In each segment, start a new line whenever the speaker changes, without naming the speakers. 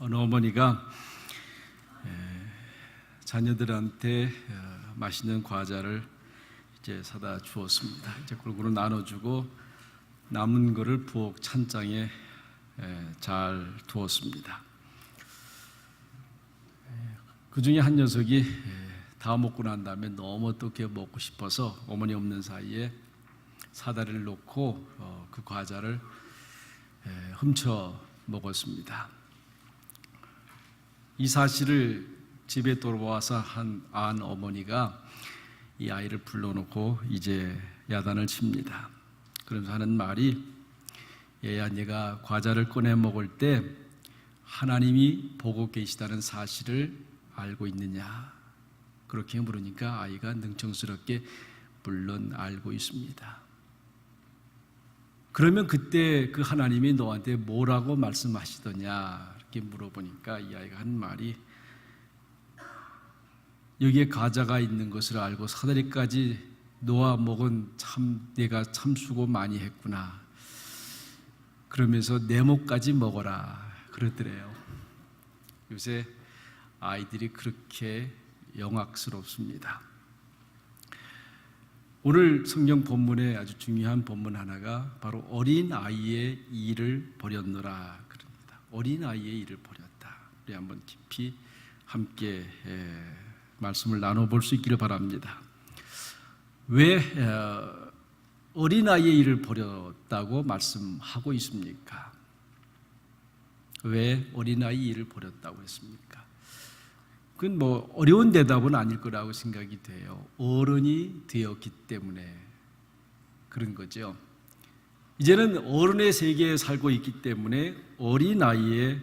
어느 어머니가 에, 자녀들한테 어, 맛있는 과자를 이제 사다 주었습니다. 이제 골고루 나눠주고 남은 거를 부엌 찬장에 에, 잘 두었습니다. 그 중에 한 녀석이 에, 다 먹고 난 다음에 너무 어떻게 먹고 싶어서 어머니 없는 사이에 사다리를 놓고 어, 그 과자를 에, 훔쳐 먹었습니다. 이 사실을 집에 돌아와서 한 안 어머니가 이 아이를 불러놓고 이제 야단을 칩니다. 그러면서 하는 말이 얘야 네가 과자를 꺼내 먹을 때 하나님이 보고 계시다는 사실을 알고 있느냐 그렇게 물으니까 아이가 능청스럽게 물론 알고 있습니다. 그러면 그때 그 하나님이 너한테 뭐라고 말씀하시더냐 이렇게 물어보니까 이 아이가 한 말이 여기에 과자가 있는 것을 알고 사다리까지 놓아 먹은 참 내가 참 수고 많이 했구나. 그러면서 내 목까지 먹어라 그러더래요. 요새 아이들이 그렇게 영악스럽습니다. 오늘 성경 본문에 아주 중요한 본문 하나가 바로 어린 아이의 일을 버렸노라. 어린 아이의 일을 버렸다. 우리 한번 깊이 함께 에, 말씀을 나눠볼 수 있기를 바랍니다. 왜 어, 어린 아이의 일을 버렸다고 말씀하고 있습니까? 왜 어린 아이 일을 버렸다고 했습니까? 그건 뭐 어려운 대답은 아닐 거라고 생각이 돼요. 어른이 되었기 때문에 그런 거죠. 이제는 어른의 세계에 살고 있기 때문에 어린 아이의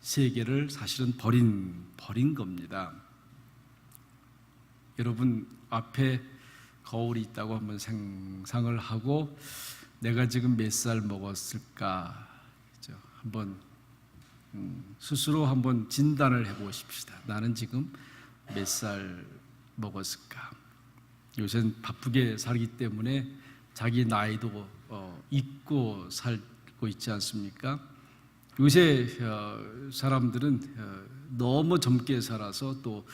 세계를 사실은 버린 버린 겁니다. 여러분 앞에 거울이 있다고 한번 상상을 하고 내가 지금 몇 살 먹었을까 그죠? 한번 음, 스스로 한번 진단을 해보십시다. 나는 지금 몇 살 먹었을까? 요새는 바쁘게 살기 때문에 자기 나이도 어, 잊고 살고 있지 않습니까? 요새 어, 사람들은 어, 너무 젊게 살아서 또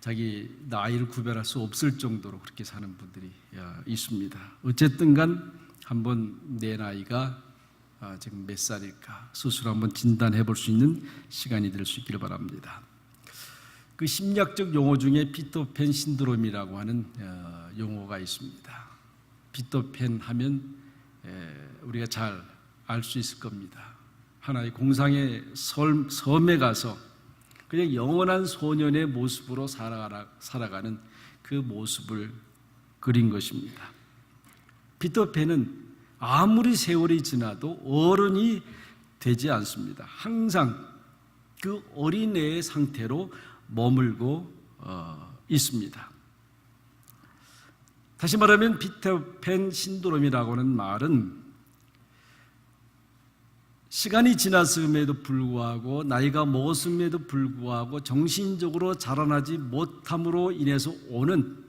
자기 나이를 구별할 수 없을 정도로 그렇게 사는 분들이 어, 있습니다. 어쨌든 간 한번 내 나이가 아, 지금 몇 살일까 스스로 한번 진단해 볼 수 있는 시간이 될 수 있기를 바랍니다. 그 심리학적 용어 중에 피터팬 신드롬이라고 하는 어, 용어가 있습니다. 피터팬 하면 에, 우리가 잘 알 수 있을 겁니다. 하나의 공상의 섬, 섬에 가서 그냥 영원한 소년의 모습으로 살아가, 살아가는 그 모습을 그린 것입니다. 피터팬은 아무리 세월이 지나도 어른이 되지 않습니다. 항상 그 어린애의 상태로 머물고 어, 있습니다. 다시 말하면 피터팬 신드롬이라고 하는 말은 시간이 지났음에도 불구하고 나이가 먹었음에도 불구하고 정신적으로 자라나지 못함으로 인해서 오는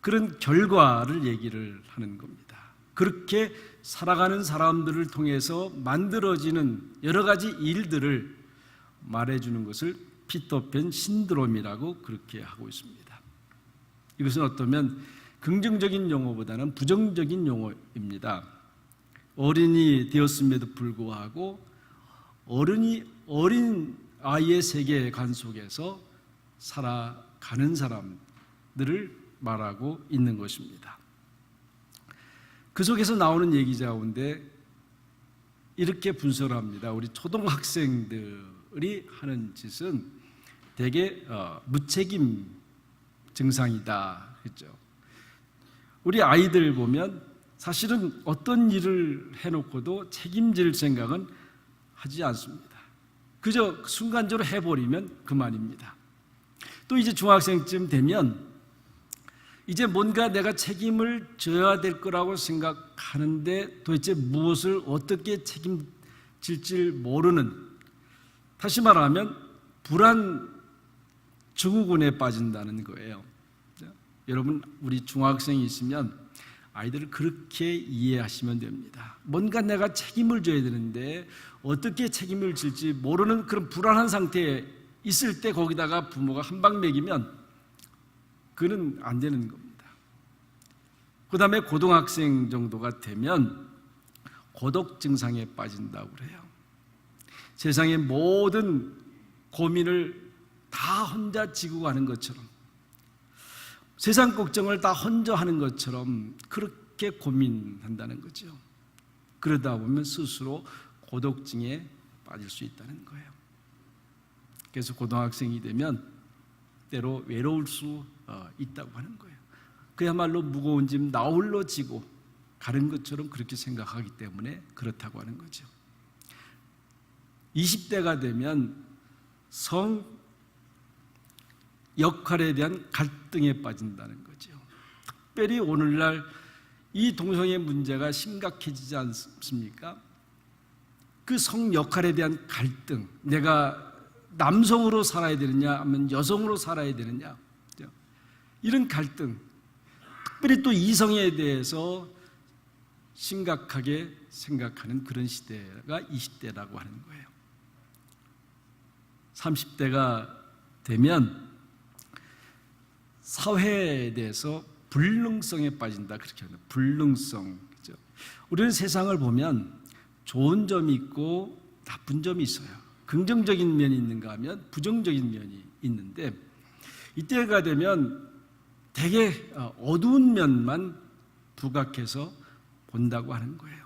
그런 결과를 얘기를 하는 겁니다. 그렇게 살아가는 사람들을 통해서 만들어지는 여러 가지 일들을 말해주는 것을 피터팬 신드롬이라고 그렇게 하고 있습니다. 이것은 어쩌면 긍정적인 용어보다는 부정적인 용어입니다. 어린이 되었음에도 불구하고 어른이 어린 아이의 세계관 속에서 살아가는 사람들을 말하고 있는 것입니다. 그 속에서 나오는 얘기 가운데 이렇게 분석을 합니다. 우리 초등학생들이 하는 짓은 대개 어, 무책임 증상이다. 그죠? 우리 아이들 보면 사실은 어떤 일을 해놓고도 책임질 생각은 하지 않습니다. 그저 순간적으로 해버리면 그만입니다. 또 이제 중학생쯤 되면 이제 뭔가 내가 책임을 져야 될 거라고 생각하는데 도대체 무엇을 어떻게 책임질지 모르는 다시 말하면 불안 증후군에 빠진다는 거예요. 여러분 우리 중학생이 있으면 아이들을 그렇게 이해하시면 됩니다. 뭔가 내가 책임을 져야 되는데 어떻게 책임을 질지 모르는 그런 불안한 상태에 있을 때 거기다가 부모가 한 방 먹이면 그는 안 되는 겁니다. 그 다음에 고등학생 정도가 되면 고독 증상에 빠진다고 그래요. 세상의 모든 고민을 다 혼자 지고 가는 것처럼 세상 걱정을 다 혼자 하는 것처럼 그렇게 고민한다는 거죠. 그러다 보면 스스로 고독증에 빠질 수 있다는 거예요. 그래서 고등학생이 되면 때로 외로울 수 어, 있다고 하는 거예요. 그야말로 무거운 짐 나홀로 지고 가는 것처럼 그렇게 생각하기 때문에 그렇다고 하는 거죠. 20대가 되면 성 역할에 대한 갈등에 빠진다는 거죠. 특별히 오늘날 이 동성애 문제가 심각해지지 않습니까? 그 성 역할에 대한 갈등, 내가 남성으로 살아야 되느냐, 아니면 여성으로 살아야 되느냐, 이런 갈등, 특별히 또 이성에 대해서 심각하게 생각하는 그런 시대가 20대라고 하는 거예요. 30대가 되면 사회에 대해서 불능성에 빠진다 그렇게 합니다. 불능성. 그죠? 우리는 세상을 보면 좋은 점이 있고 나쁜 점이 있어요. 긍정적인 면이 있는가 하면 부정적인 면이 있는데 이때가 되면 되게 어두운 면만 부각해서 본다고 하는 거예요.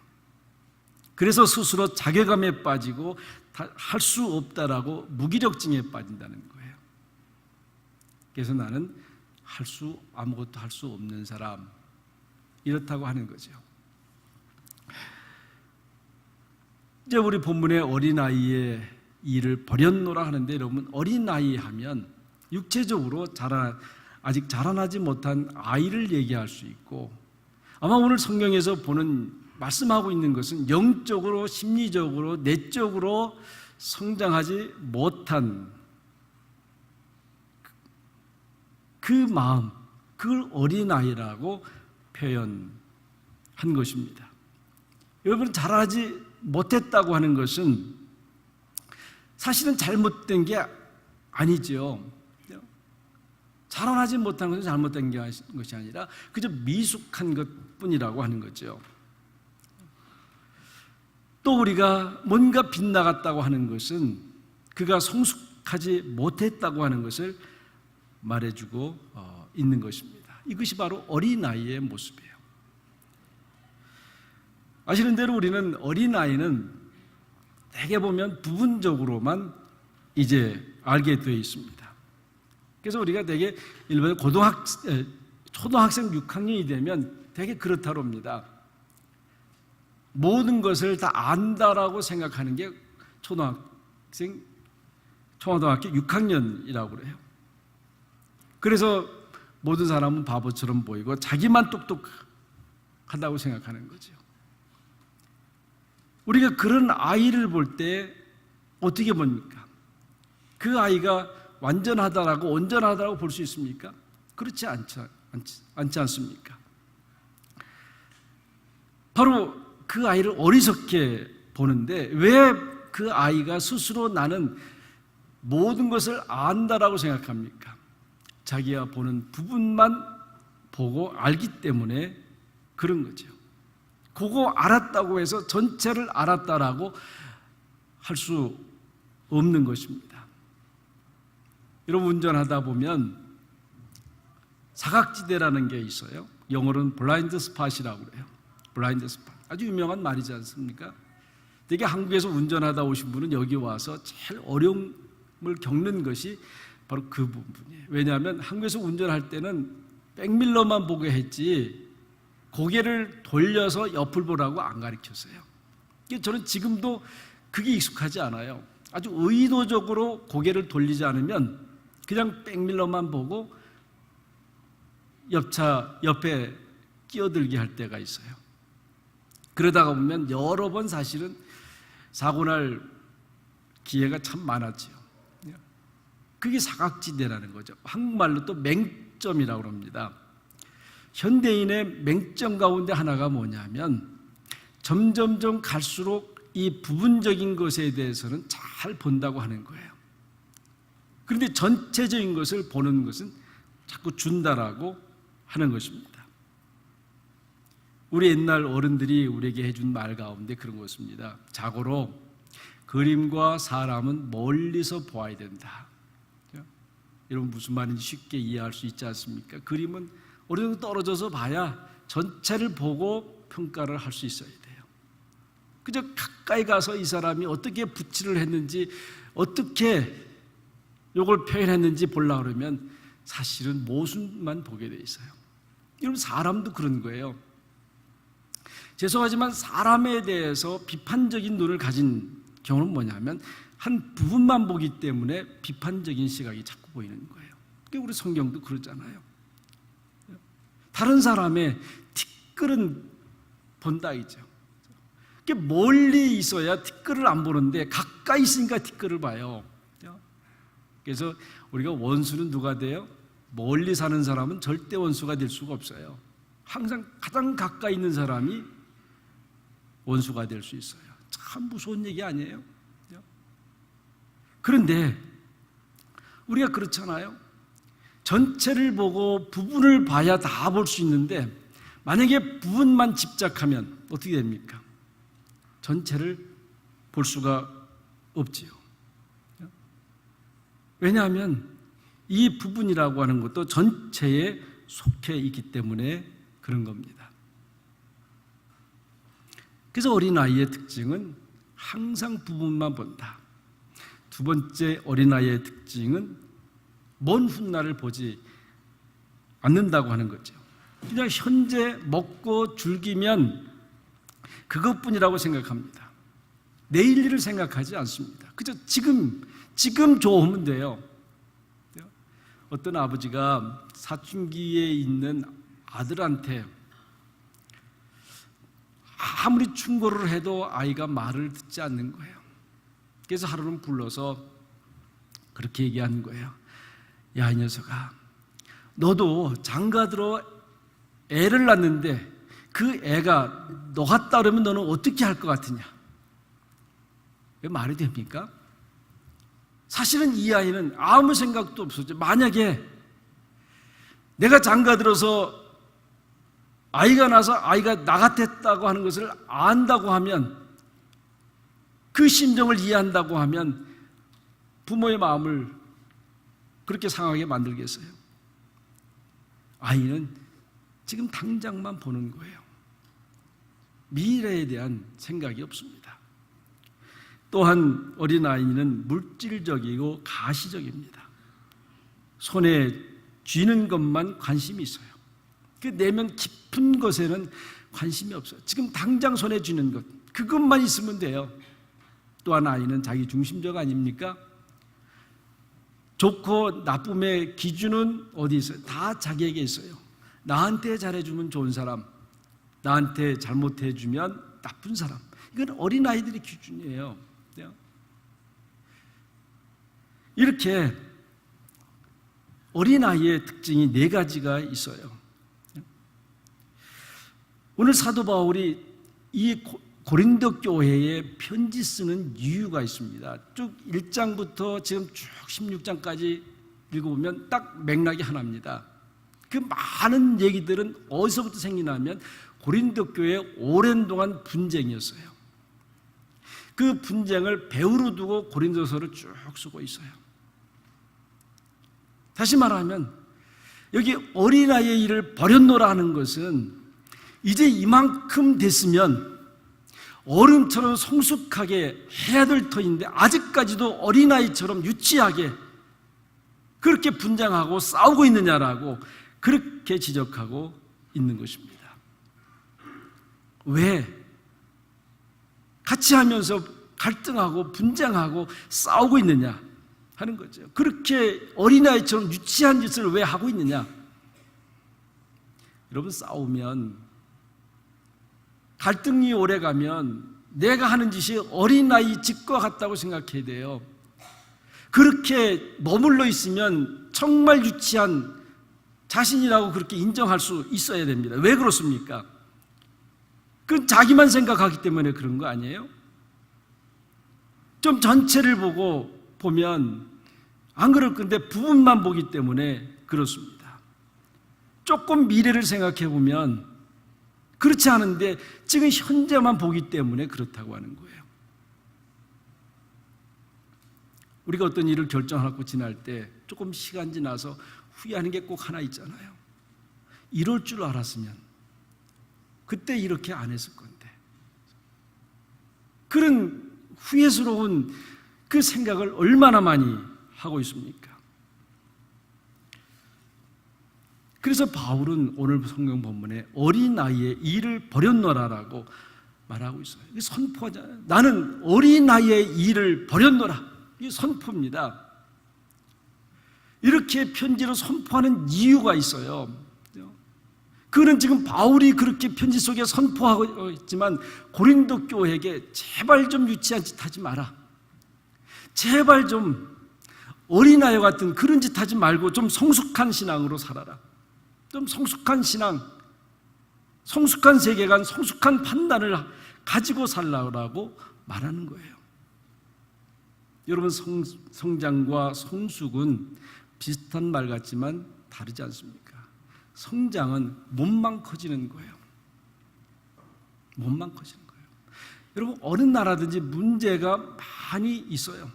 그래서 스스로 자괴감에 빠지고 할 수 없다라고 무기력증에 빠진다는 거예요. 그래서 나는 할 수 아무것도 할 수 없는 사람 이렇다고 하는 거죠. 이제 우리 본문의 어린 아이의 일을 버렸노라 하는데 여러분 어린 아이 하면 육체적으로 자라 아직 자라나지 못한 아이를 얘기할 수 있고 아마 오늘 성경에서 보는 말씀하고 있는 것은 영적으로 심리적으로 내적으로 성장하지 못한 그 마음, 그걸 어린아이라고 표현한 것입니다. 여러분, 자라지 못했다고 하는 것은 사실은 잘못된 게 아니죠. 자라나지 못한 것은 잘못된 것이 아니라 그저 미숙한 것 뿐이라고 하는 거죠. 또 우리가 뭔가 빗나갔다고 하는 것은 그가 성숙하지 못했다고 하는 것을 말해주고 어, 있는 것입니다. 이것이 바로 어린아이의 모습이에요. 아시는 대로 우리는 어린아이는 대개 보면 부분적으로만 이제 알게 되어 있습니다. 그래서 우리가 대개 일반 고등학 초등학생 6학년이 되면 되게 그렇다고 합니다. 모든 것을 다 안다라고 생각하는 게 초등학생 초등학교 6학년이라고 그래요. 그래서 모든 사람은 바보처럼 보이고 자기만 똑똑하다고 생각하는 거죠. 우리가 그런 아이를 볼 때 어떻게 봅니까? 그 아이가 완전하다라고 온전하다고 볼 수 있습니까? 그렇지 않지, 않지, 않지 않습니까? 바로 그 아이를 어리석게 보는데 왜 그 아이가 스스로 나는 모든 것을 안다라고 생각합니까? 자기가 보는 부분만 보고 알기 때문에 그런 거죠. 그거 알았다고 해서 전체를 알았다라고 할 수 없는 것입니다. 여러분 운전하다 보면 사각지대라는 게 있어요. 영어로는 블라인드 스팟이라고 그래요. 블라인드 스팟. 아주 유명한 말이지 않습니까? 되게 한국에서 운전하다 오신 분은 여기 와서 제일 어려움을 겪는 것이 바로 그 부분이에요. 왜냐하면 한국에서 운전할 때는 백밀러만 보게 했지 고개를 돌려서 옆을 보라고 안 가르쳤어요. 저는 지금도 그게 익숙하지 않아요. 아주 의도적으로 고개를 돌리지 않으면 그냥 백밀러만 보고 옆차 옆에 끼어들게 할 때가 있어요. 그러다가 보면 여러 번 사실은 사고 날 기회가 참 많았지요. 그게 사각지대라는 거죠. 한국말로 또 맹점이라고 합니다. 현대인의 맹점 가운데 하나가 뭐냐면 점점점 갈수록 이 부분적인 것에 대해서는 잘 본다고 하는 거예요. 그런데 전체적인 것을 보는 것은 자꾸 준다라고 하는 것입니다. 우리 옛날 어른들이 우리에게 해준 말 가운데 그런 것입니다. 자고로 그림과 사람은 멀리서 보아야 된다. 여러분 무슨 말인지 쉽게 이해할 수 있지 않습니까? 그림은 어느 정도 떨어져서 봐야 전체를 보고 평가를 할 수 있어야 돼요. 그저 가까이 가서 이 사람이 어떻게 붙이를 했는지 어떻게 이걸 표현했는지 보려 그러면 사실은 모순만 보게 돼 있어요. 여러분 사람도 그런 거예요. 죄송하지만 사람에 대해서 비판적인 눈을 가진 경우는 뭐냐면 한 부분만 보기 때문에 비판적인 시각이 자꾸 보이는 거예요. 그게 우리 성경도 그러잖아요. 다른 사람의 티끌은 본다 이죠. 그게 멀리 있어야 티끌을 안 보는데 가까이 있으니까 티끌을 봐요. 그래서 우리가 원수는 누가 돼요? 멀리 사는 사람은 절대 원수가 될 수가 없어요. 항상 가장 가까이 있는 사람이 원수가 될 수 있어요. 참 무서운 얘기 아니에요? 그런데 우리가 그렇잖아요. 전체를 보고 부분을 봐야 다 볼 수 있는데 만약에 부분만 집착하면 어떻게 됩니까? 전체를 볼 수가 없지요. 왜냐하면 이 부분이라고 하는 것도 전체에 속해 있기 때문에 그런 겁니다. 그래서 어린아이의 특징은 항상 부분만 본다. 두 번째 어린아이의 특징은 먼 훗날을 보지 않는다고 하는 거죠. 그냥 현재 먹고 즐기면 그것뿐이라고 생각합니다. 내일 일을 생각하지 않습니다. 그저 지금, 지금 좋으면 돼요. 어떤 아버지가 사춘기에 있는 아들한테 아무리 충고를 해도 아이가 말을 듣지 않는 거예요. 그래서 하루는 불러서 그렇게 얘기하는 거예요. 야, 이 녀석아. 너도 장가 들어 애를 낳는데 그 애가 너 같다 그러면 너는 어떻게 할 것 같으냐? 왜 말이 됩니까? 사실은 이 아이는 아무 생각도 없었죠. 만약에 내가 장가 들어서 아이가 나서 아이가 나 같았다고 하는 것을 안다고 하면 그 심정을 이해한다고 하면 부모의 마음을 그렇게 상하게 만들겠어요. 아이는 지금 당장만 보는 거예요. 미래에 대한 생각이 없습니다. 또한 어린아이는 물질적이고 가시적입니다. 손에 쥐는 것만 관심이 있어요. 그 내면 깊은 것에는 관심이 없어요. 지금 당장 손에 쥐는 것, 그것만 있으면 돼요. 또한 아이는 자기 중심적 아닙니까? 좋고 나쁨의 기준은 어디 있어요? 다 자기에게 있어요. 나한테 잘해주면 좋은 사람, 나한테 잘못해주면 나쁜 사람. 이건 어린아이들의 기준이에요. 이렇게 어린아이의 특징이 네 가지가 있어요. 오늘 사도 바울이 이 고린도 교회에 편지 쓰는 이유가 있습니다. 쭉 1장부터 지금 쭉 16장까지 읽어보면 딱 맥락이 하나입니다. 그 많은 얘기들은 어디서부터 생기냐면 고린도 교회 오랜 동안 분쟁이었어요. 그 분쟁을 배우로 두고 고린도서를 쭉 쓰고 있어요. 다시 말하면 여기 어린아이의 일을 버렸노라 하는 것은 이제 이만큼 됐으면 어른처럼 성숙하게 해야 될 터인데 아직까지도 어린아이처럼 유치하게 그렇게 분장하고 싸우고 있느냐라고 그렇게 지적하고 있는 것입니다. 왜? 같이 하면서 갈등하고 분쟁하고 싸우고 있느냐 하는 거죠. 그렇게 어린아이처럼 유치한 짓을 왜 하고 있느냐? 여러분 싸우면 갈등이 오래 가면 내가 하는 짓이 어린아이 짓과 같다고 생각해야 돼요. 그렇게 머물러 있으면 정말 유치한 자신이라고 그렇게 인정할 수 있어야 됩니다. 왜 그렇습니까? 그건 자기만 생각하기 때문에 그런 거 아니에요? 좀 전체를 보고 보면 안 그럴 건데 부분만 보기 때문에 그렇습니다. 조금 미래를 생각해 보면 그렇지 않은데 지금 현재만 보기 때문에 그렇다고 하는 거예요. 우리가 어떤 일을 결정하고 지날 때 조금 시간 지나서 후회하는 게 꼭 하나 있잖아요. 이럴 줄 알았으면 그때 이렇게 안 했을 건데. 그런 후회스러운 그 생각을 얼마나 많이 하고 있습니까? 그래서 바울은 오늘 성경 본문에 어린 나이에 일을 버렸노라라고 말하고 있어요. 이 선포하잖아요. 나는 어린 나이에 일을 버렸노라. 이 선포입니다. 이렇게 편지로 선포하는 이유가 있어요. 그는 지금 바울이 그렇게 편지 속에 선포하고 있지만 고린도 교회에게 제발 좀 유치한 짓 하지 마라. 제발 좀 어린아이 같은 그런 짓 하지 말고 좀 성숙한 신앙으로 살아라. 좀 성숙한 신앙, 성숙한 세계관, 성숙한 판단을 가지고 살라고 말하는 거예요. 여러분 성, 성장과 성숙은 비슷한 말 같지만 다르지 않습니까? 성장은 몸만 커지는 거예요. 몸만 커지는 거예요. 여러분 어느 나라든지 문제가 많이 있어요.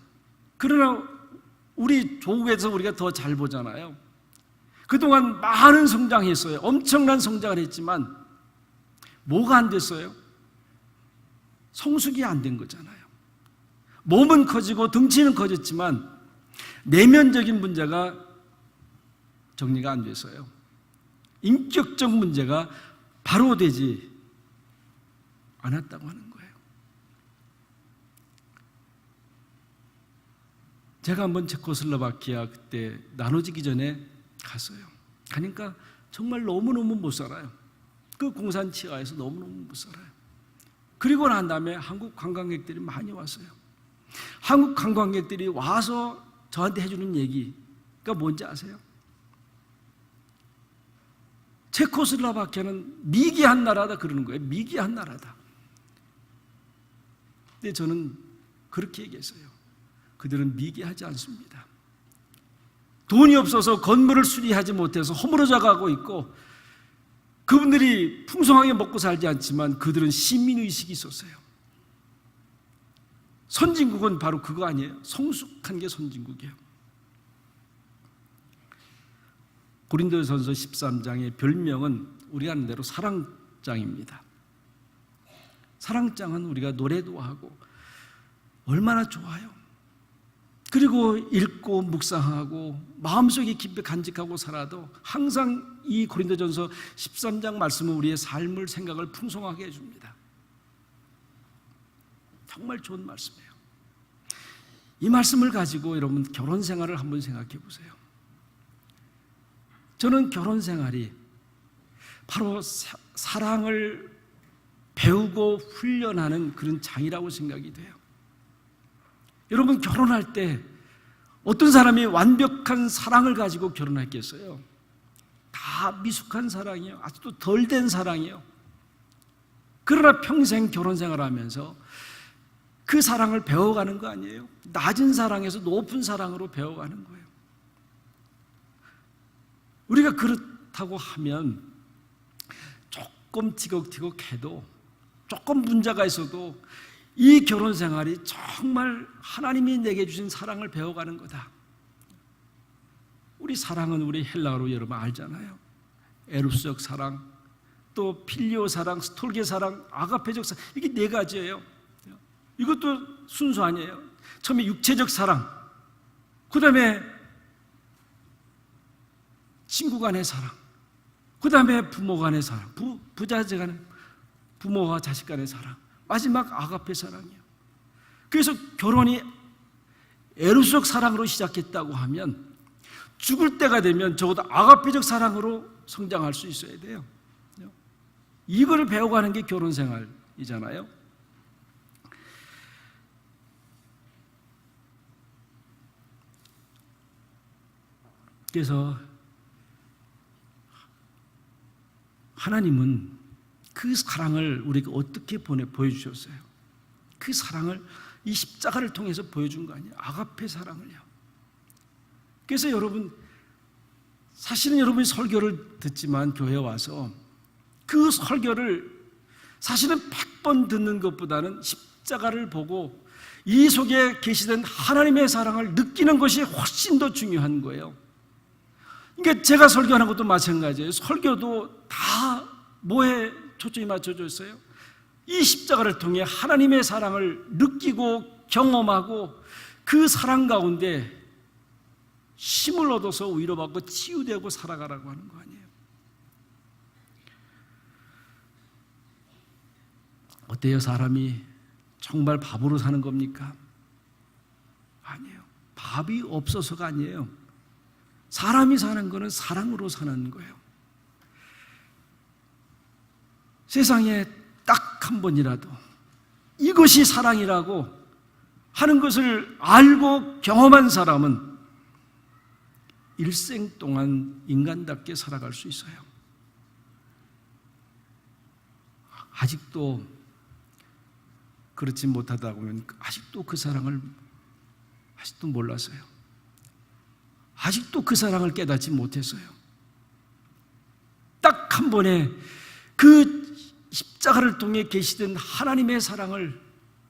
그러나 우리 조국에서 우리가 더 잘 보잖아요. 그동안 많은 성장했어요. 엄청난 성장을 했지만 뭐가 안 됐어요? 성숙이 안 된 거잖아요. 몸은 커지고 덩치는 커졌지만 내면적인 문제가 정리가 안 됐어요. 인격적 문제가 바로 되지 않았다고 하는 거예요. 제가 한번 체코슬로바키아 그때 나눠지기 전에 갔어요. 가니까 정말 너무너무 못 살아요. 그 공산 치하에서 너무너무 못 살아요. 그리고 난 다음에 한국 관광객들이 많이 왔어요. 한국 관광객들이 와서 저한테 해주는 얘기가 뭔지 아세요? 체코슬로바키아는 미개한 나라다 그러는 거예요. 미개한 나라다. 근데 저는 그렇게 얘기했어요. 그들은 미개하지 않습니다. 돈이 없어서 건물을 수리하지 못해서 허물어져 가고 있고 그분들이 풍성하게 먹고 살지 않지만 그들은 시민의식이 있었어요. 선진국은 바로 그거 아니에요? 성숙한 게 선진국이에요. 고린도전서 13장의 별명은 우리 하는 대로 사랑장입니다. 사랑장은 우리가 노래도 하고 얼마나 좋아요. 그리고 읽고 묵상하고 마음속에 깊이 간직하고 살아도 항상 이 고린도전서 13장 말씀은 우리의 삶을 생각을 풍성하게 해줍니다. 정말 좋은 말씀이에요. 이 말씀을 가지고 여러분 결혼 생활을 한번 생각해 보세요. 저는 결혼 생활이 바로 사, 사랑을 배우고 훈련하는 그런 장이라고 생각이 돼요. 여러분 결혼할 때 어떤 사람이 완벽한 사랑을 가지고 결혼했겠어요? 다 미숙한 사랑이에요. 아직도 덜 된 사랑이에요. 그러나 평생 결혼 생활하면서 그 사랑을 배워가는 거 아니에요? 낮은 사랑에서 높은 사랑으로 배워가는 거예요. 우리가 그렇다고 하면 조금 티격티격해도 조금 문제가 있어도 이 결혼 생활이 정말 하나님이 내게 주신 사랑을 배워가는 거다. 우리 사랑은 우리 헬라어로 여러분 알잖아요. 에루스적 사랑, 또 필리오 사랑, 스톨게 사랑, 아가페적 사랑 이게 네 가지예요. 이것도 순수 아니에요. 처음에 육체적 사랑, 그 다음에 친구 간의 사랑, 그 다음에 부모 간의 사랑, 부, 부자재 간의 부모와 자식 간의 사랑, 마지막 아가페 사랑이에요. 그래서 결혼이 에루스적 사랑으로 시작했다고 하면 죽을 때가 되면 적어도 아가페적 사랑으로 성장할 수 있어야 돼요. 이걸 배워가는 게 결혼 생활이잖아요. 그래서 하나님은 그 사랑을 우리에게 어떻게 보내 보여주셨어요? 그 사랑을 이 십자가를 통해서 보여준 거 아니에요? 아가페 사랑을요. 그래서 여러분 사실은 여러분이 설교를 듣지만 교회 와서 그 설교를 사실은 100번 듣는 것보다는 십자가를 보고 이 속에 계시던 하나님의 사랑을 느끼는 것이 훨씬 더 중요한 거예요. 그러니까 제가 설교하는 것도 마찬가지예요. 설교도 다 뭐에 초점이 맞춰져 있어요? 이 십자가를 통해 하나님의 사랑을 느끼고 경험하고 그 사랑 가운데 힘을 얻어서 위로받고 치유되고 살아가라고 하는 거 아니에요. 어때요? 사람이 정말 밥으로 사는 겁니까? 아니에요. 밥이 없어서가 아니에요. 사람이 사는 거는 사랑으로 사는 거예요. 세상에 딱 한 번이라도 이것이 사랑이라고 하는 것을 알고 경험한 사람은 일생 동안 인간답게 살아갈 수 있어요. 아직도 그렇지 못하다 보면 아직도 그 사랑을 아직도 몰랐어요. 아직도 그 사랑을 깨닫지 못했어요. 딱 한 번에 그 십자가를 통해 계시던 하나님의 사랑을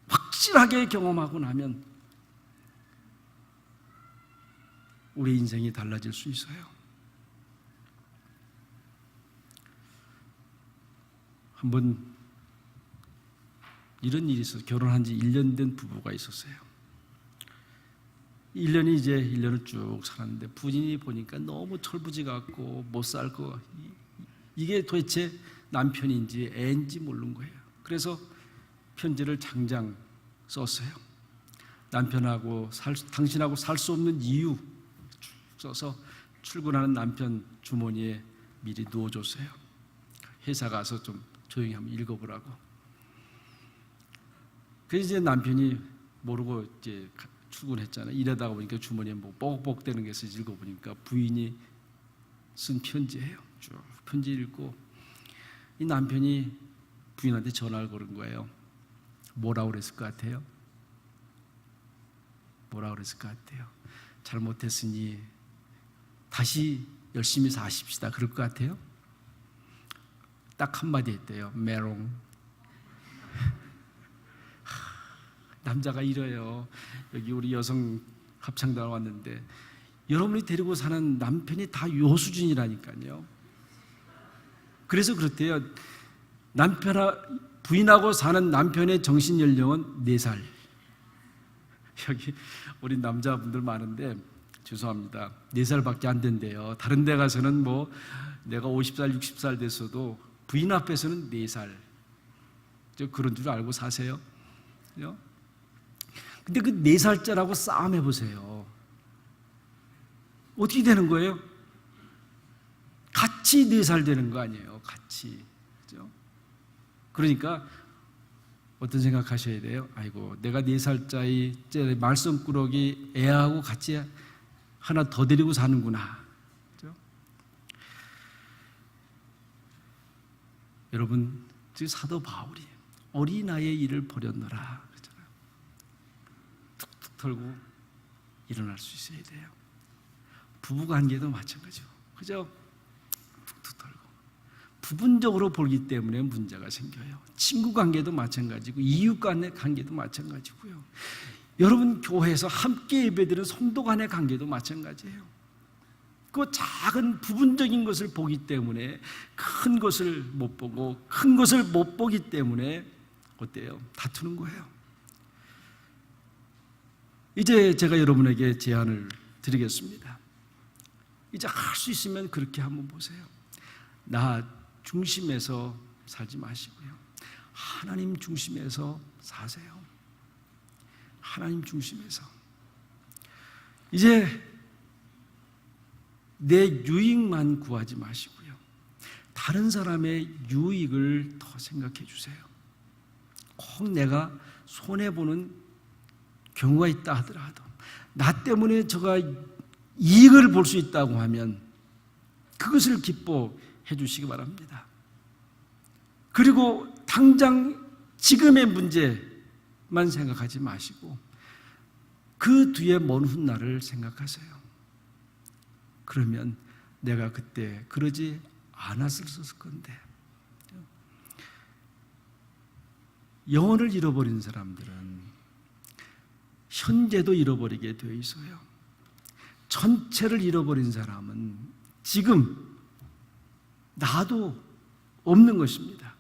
확실하게 경험하고 나면 우리 인생이 달라질 수 있어요. 한번 이런 일이 있어서 결혼한 지 1년 된 부부가 있었어요. 1년이 이제 1년을 쭉 살았는데 부인이 보니까 너무 철부지 같고 못 살고 이게 도대체 남편인지 애인지 모르는 거예요. 그래서 편지를 장장 썼어요. 남편하고 살, 당신하고 살 수 없는 이유 써서 출근하는 남편 주머니에 미리 누워줬어요. 회사 가서 좀 조용히 한번 읽어보라고. 그래서 이제 남편이 모르고 이제 출근했잖아요. 이러다가 보니까 주머니에 뭐 뻑뻑대는 게 있어서 읽어보니까 부인이 쓴 편지예요. 쭉 편지 읽고 이 남편이 부인한테 전화를 걸은 거예요. 뭐라고 그랬을 것 같아요? 뭐라고 그랬을 것 같아요? 잘못했으니 다시 열심히 사십시다. 그럴 것 같아요? 딱 한마디 했대요. 메롱. 남자가 이래요. 여기 우리 여성 합창단 왔는데 여러분이 데리고 사는 남편이 다 요 수준이라니까요. 그래서 그렇대요. 남편아 부인하고 사는 남편의 정신 연령은 4살. 여기 우리 남자분들 많은데 죄송합니다. 4살밖에 안 된대요. 다른 데 가서는 뭐 내가 50살, 60살 됐어도 부인 앞에서는 4살. 저 그런 줄 알고 사세요. 근데 그 4살짜라고 싸움 해 보세요. 어떻게 되는 거예요? 같이 4살 되는 거 아니에요. 같이. 그죠? 그러니까 어떤 생각하셔야 돼요? 아이고, 내가 4살짜리 말썽꾸러기 애하고 같이 하나 더 데리고 사는구나. 그죠? 여러분, 지금 사도 바울이 어린아이의 일을 버렸노라. 그러잖아요. 툭툭 털고 일어날 수 있어야 돼요. 부부 관계도 마찬가지고. 그죠? 부분적으로 보기 때문에 문제가 생겨요. 친구 관계도 마찬가지고, 이웃 간의 관계도 마찬가지고요. 여러분 교회에서 함께 예배드리는 성도 간의 관계도 마찬가지예요. 그 작은 부분적인 것을 보기 때문에 큰 것을 못 보고 큰 것을 못 보기 때문에 어때요? 다투는 거예요. 이제 제가 여러분에게 제안을 드리겠습니다. 이제 할 수 있으면 그렇게 한번 보세요. 나 중심에서 살지 마시고요. 하나님 중심에서 사세요. 하나님 중심에서. 이제 내 유익만 구하지 마시고요. 다른 사람의 유익을 더 생각해 주세요. 꼭 내가 손해보는 경우가 있다 하더라도, 나 때문에 저가 이익을 볼 수 있다고 하면 그것을 기뻐 해 주시기 바랍니다. 그리고 당장 지금의 문제만 생각하지 마시고 그 뒤에 먼 훗날을 생각하세요. 그러면 내가 그때 그러지 않았을 건데. 영혼을 잃어버린 사람들은 현재도 잃어버리게 되어 있어요. 전체를 잃어버린 사람은 지금 나도 없는 것입니다.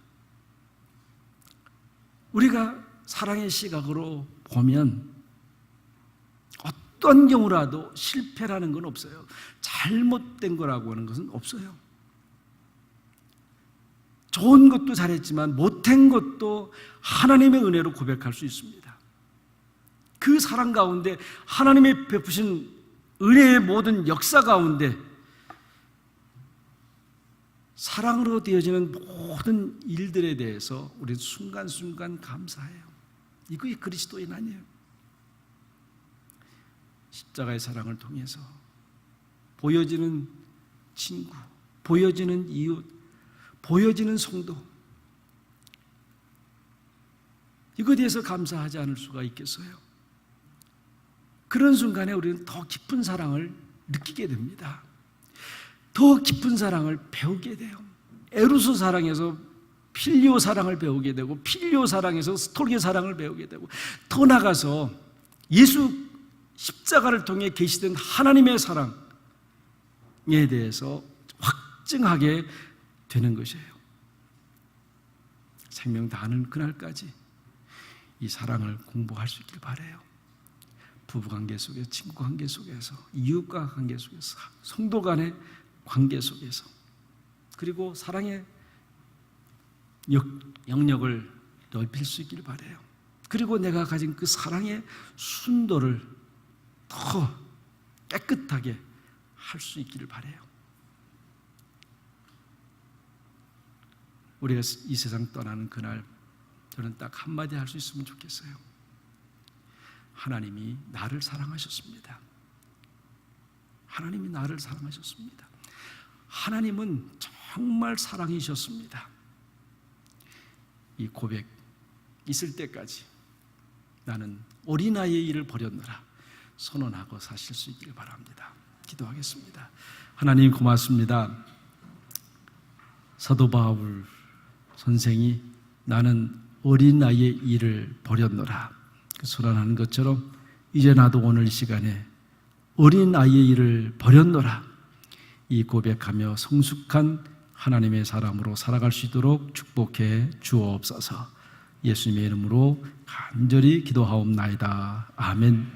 우리가 사랑의 시각으로 보면 어떤 경우라도 실패라는 건 없어요. 잘못된 거라고 하는 것은 없어요. 좋은 것도 잘했지만 못한 것도 하나님의 은혜로 고백할 수 있습니다. 그 사랑 가운데 하나님의 베푸신 은혜의 모든 역사 가운데 사랑으로 되어지는 모든 일들에 대해서 우리 순간순간 감사해요. 이게 그리스도인 아니에요. 십자가의 사랑을 통해서 보여지는 친구, 보여지는 이웃, 보여지는 성도. 이거에 대해서 감사하지 않을 수가 있겠어요? 그런 순간에 우리는 더 깊은 사랑을 느끼게 됩니다. 더 깊은 사랑을 배우게 돼요. 에루스 사랑에서 필리오 사랑을 배우게 되고 필리오 사랑에서 스톨게 사랑을 배우게 되고 더 나가서 예수 십자가를 통해 계시된 하나님의 사랑에 대해서 확증하게 되는 것이에요. 생명 다하는 그날까지 이 사랑을 공부할 수 있길 바래요. 부부 관계 속에서, 친구 관계 속에서, 이웃과 관계 속에서, 성도 간의 관계 속에서, 그리고 사랑의 역, 영역을 넓힐 수 있기를 바래요. 그리고 내가 가진 그 사랑의 순도를 더 깨끗하게 할 수 있기를 바래요. 우리가 이 세상 떠나는 그날 저는 딱 한마디 할 수 있으면 좋겠어요. 하나님이 나를 사랑하셨습니다. 하나님이 나를 사랑하셨습니다. 하나님은 정말 사랑이셨습니다. 이 고백 있을 때까지 나는 어린아이의 일을 버렸노라 선언하고 사실 수 있기를 바랍니다. 기도하겠습니다. 하나님 고맙습니다. 사도 바울 선생이 나는 어린아이의 일을 버렸노라 그 선언하는 것처럼 이제 나도 오늘 이 시간에 어린아이의 일을 버렸노라 이 고백하며 성숙한 하나님의 사람으로 살아갈 수 있도록 축복해 주옵소서 예수님의 이름으로 간절히 기도하옵나이다. 아멘.